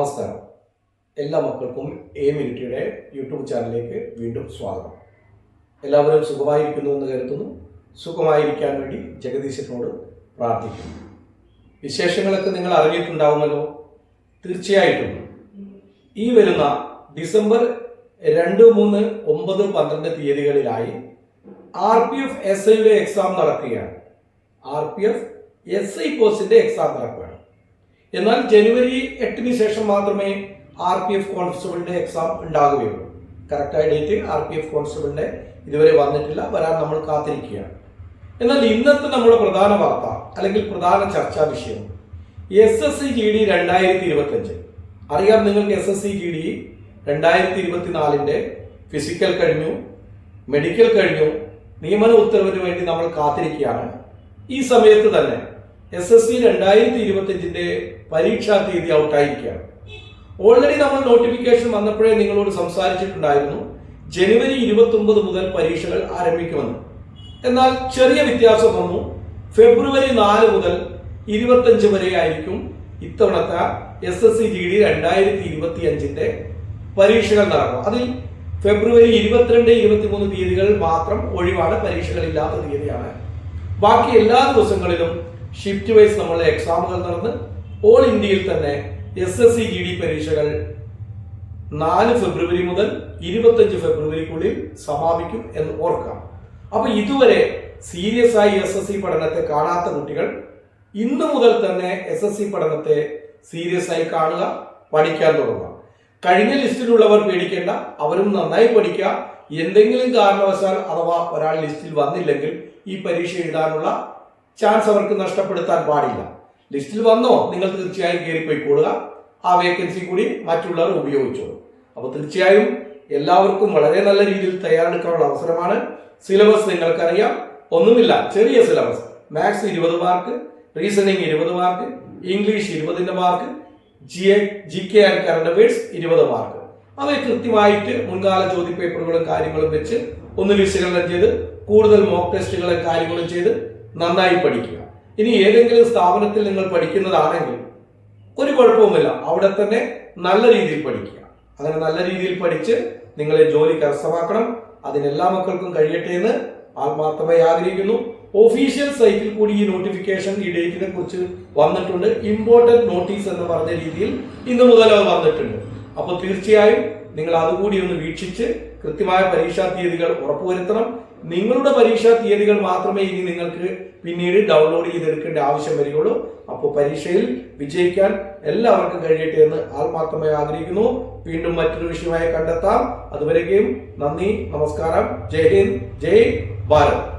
നമസ്കാരം. എല്ലാ മക്കൾക്കും എ മിനിറ്റിയുടെ യൂട്യൂബ് ചാനലിലേക്ക് വീണ്ടും സ്വാഗതം. എല്ലാവരും സുഖമായിരിക്കുന്നു എന്ന് കരുതുന്നു. സുഖമായിരിക്കാൻ വേണ്ടി ജഗദീശനോട് പ്രാർത്ഥിക്കുന്നു. വിശേഷങ്ങളൊക്കെ നിങ്ങൾ അറിഞ്ഞിട്ടുണ്ടാവുമല്ലോ? തീർച്ചയായിട്ടും. ഈ വരുന്ന ഡിസംബർ രണ്ട് മൂന്ന് ഒമ്പത് പന്ത്രണ്ട് തീയതികളിലായി ആർ പി എഫ് എസ് ഐയുടെ എക്സാം നടക്കുകയാണ്. R P F S I പോസ്റ്റിന്റെ എക്സാം നടക്കുകയാണ്. എന്നാൽ ജനുവരി എട്ടിന് ശേഷം മാത്രമേ ആർ പി എഫ് കോൺസ്റ്റബിളിന്റെ എക്സാം ഉണ്ടാകുകയുള്ളൂ. കറക്റ്റായ ഡേറ്റ് ആർ പി എഫ് കോൺസ്റ്റബിളിന്റെ ഇതുവരെ വന്നിട്ടില്ല വരാൻ നമ്മൾ കാത്തിരിക്കുകയാണ്. എന്നാൽ ഇന്നത്തെ നമ്മുടെ പ്രധാന വാർത്ത അല്ലെങ്കിൽ പ്രധാന ചർച്ചാ വിഷയം S S C G D രണ്ടായിരത്തി ഇരുപത്തി അഞ്ച് അറിയാം നിങ്ങൾക്ക് S S C G D രണ്ടായിരത്തി ഇരുപത്തിനാലിന്റെ ഫിസിക്കൽ കഴിഞ്ഞു മെഡിക്കൽ കഴിഞ്ഞു നിയമന ഉത്തരവിന് വേണ്ടി നമ്മൾ കാത്തിരിക്കുകയാണ്. ഈ സമയത്ത് തന്നെ എസ് എസ് സി രണ്ടായിരത്തി ഇരുപത്തിയഞ്ചിന്റെ പരീക്ഷാ തീയതി ഔട്ടായിരിക്കുകയാണ്. ഓൾറെഡി നമ്മൾ നോട്ടിഫിക്കേഷൻ വന്നപ്പോഴേ നിങ്ങളോട് സംസാരിച്ചിട്ടുണ്ടായിരുന്നു ജനുവരി ഇരുപത്തി ഒമ്പത് മുതൽ പരീക്ഷകൾ ആരംഭിക്കുമെന്ന്. എന്നാൽ ചെറിയ വ്യത്യാസം വന്നു. ഫെബ്രുവരി നാല് മുതൽ ഇരുപത്തഞ്ച് വരെ ആയിരിക്കും ഇത്തവണത്തെ S S C G D രണ്ടായിരത്തി ഇരുപത്തി അഞ്ചിന്റെ പരീക്ഷകൾ നടക്കും അതിൽ ഫെബ്രുവരി ഇരുപത്തിരണ്ട് ഇരുപത്തിമൂന്ന് തീയതികൾ മാത്രം ഒഴിവാണ് പരീക്ഷകളില്ലാത്ത തീയതിയാണ്. ബാക്കി എല്ലാ ദിവസങ്ങളിലും ഷിഫ്റ്റ് വൈസ് നമ്മളുടെ എക്സാമുകൾ നടന്ന് ഓൾ ഇന്ത്യയിൽ തന്നെ S S C G D പരീക്ഷകൾ നാല് ഫെബ്രുവരി മുതൽ ഇരുപത്തഞ്ച് ഫെബ്രുവരിക്കുള്ളിൽ സമാപിക്കും എന്ന് ഓർക്കാം. അപ്പൊ ഇതുവരെ സീരിയസ് ആയി എസ് എസ് സി പഠനത്തെ കാണാത്ത കുട്ടികൾ ഇന്ന് മുതൽ തന്നെ എസ് എസ് സി പഠനത്തെ സീരിയസ് ആയി കാണുക പഠിക്കാൻ തുടങ്ങുക. കഴിഞ്ഞ ലിസ്റ്റിലുള്ളവർ പേടിക്കേണ്ട അവരും നന്നായി പഠിക്കുക. എന്തെങ്കിലും കാരണവശാൽ അഥവാ ഒരാൾ ലിസ്റ്റിൽ വന്നില്ലെങ്കിൽ ഈ പരീക്ഷ എഴുതാനുള്ള ചാൻസ് അവർക്ക് നഷ്ടപ്പെടുത്താൻ പാടില്ല. ലിസ്റ്റിൽ വന്നോ നിങ്ങൾ തീർച്ചയായും കയറിപ്പോയി കൂടുക. ആ വേക്കൻസി കൂടി മറ്റുള്ളവർ ഉപയോഗിച്ചോളൂ. അപ്പോൾ തീർച്ചയായും എല്ലാവർക്കും വളരെ നല്ല രീതിയിൽ തയ്യാറെടുക്കാനുള്ള അവസരമാണ്. സിലബസ് നിങ്ങൾക്കറിയാം. ഒന്നുമില്ല ചെറിയ സിലബസ് മാത്സ് ഇരുപത് മാർക്ക് റീസണിങ് ഇരുപത് mark English ഇരുപതിന്റെ mark G A G K and current affairs ഇരുപത് മാർക്ക് അവയെ കൃത്യമായിട്ട് മുൻകാല ചോദ്യ പേപ്പറുകളും കാര്യങ്ങളും വെച്ച് ഒന്ന് വിശകലനം ചെയ്ത് കൂടുതൽ മോക്ക് ടെസ്റ്റുകളും കാര്യങ്ങളും ചെയ്ത് നന്നായി പഠിക്കുക. ഇനി ഏതെങ്കിലും സ്ഥാപനത്തിൽ നിങ്ങൾ പഠിക്കുന്നതാണെങ്കിൽ ഒരു കുഴപ്പവുമില്ല. അവിടെ തന്നെ നല്ല രീതിയിൽ പഠിക്കുക. അങ്ങനെ നല്ല രീതിയിൽ പഠിച്ച് നിങ്ങളെ ജോലി കരസ്ഥമാക്കണം അതിനെല്ലാ മക്കൾക്കും കഴിയട്ടെ എന്ന് ആത്മാർത്ഥമായി ആഗ്രഹിക്കുന്നു. ഒഫീഷ്യൽ സൈറ്റിൽ കൂടി ഈ നോട്ടിഫിക്കേഷൻ ഈ ഡേറ്റിനെ കുറിച്ച് വന്നിട്ടുണ്ട്. ഇമ്പോർട്ടന്റ് നോട്ടീസ് എന്ന് പറഞ്ഞ രീതിയിൽ ഇന്ന് മുതൽ വന്നിട്ടുണ്ട്. അപ്പോൾ തീർച്ചയായും നിങ്ങൾ അതുകൂടി ഒന്ന് വീക്ഷിച്ച് കൃത്യമായ പരീക്ഷാ തീയതികൾ ഉറപ്പുവരുത്തണം. നിങ്ങളുടെ പരീക്ഷാ തീയതികൾ മാത്രമേ ഇനി നിങ്ങൾക്ക് പിന്നീട് ഡൗൺലോഡ് ചെയ്തെടുക്കേണ്ട ആവശ്യം വരികയുള്ളൂ. അപ്പോൾ പരീക്ഷയിൽ വിജയിക്കാൻ എല്ലാവർക്കും കഴിയട്ടെ എന്ന് ആത്മാർത്ഥമായി ആഗ്രഹിക്കുന്നു. വീണ്ടും മറ്റൊരു വിഷയമായി കണ്ടെത്താം. അതുവരെയും നന്ദി നമസ്കാരം. ജയ് ഹിന്ദ് ജയ് ഭാരത്.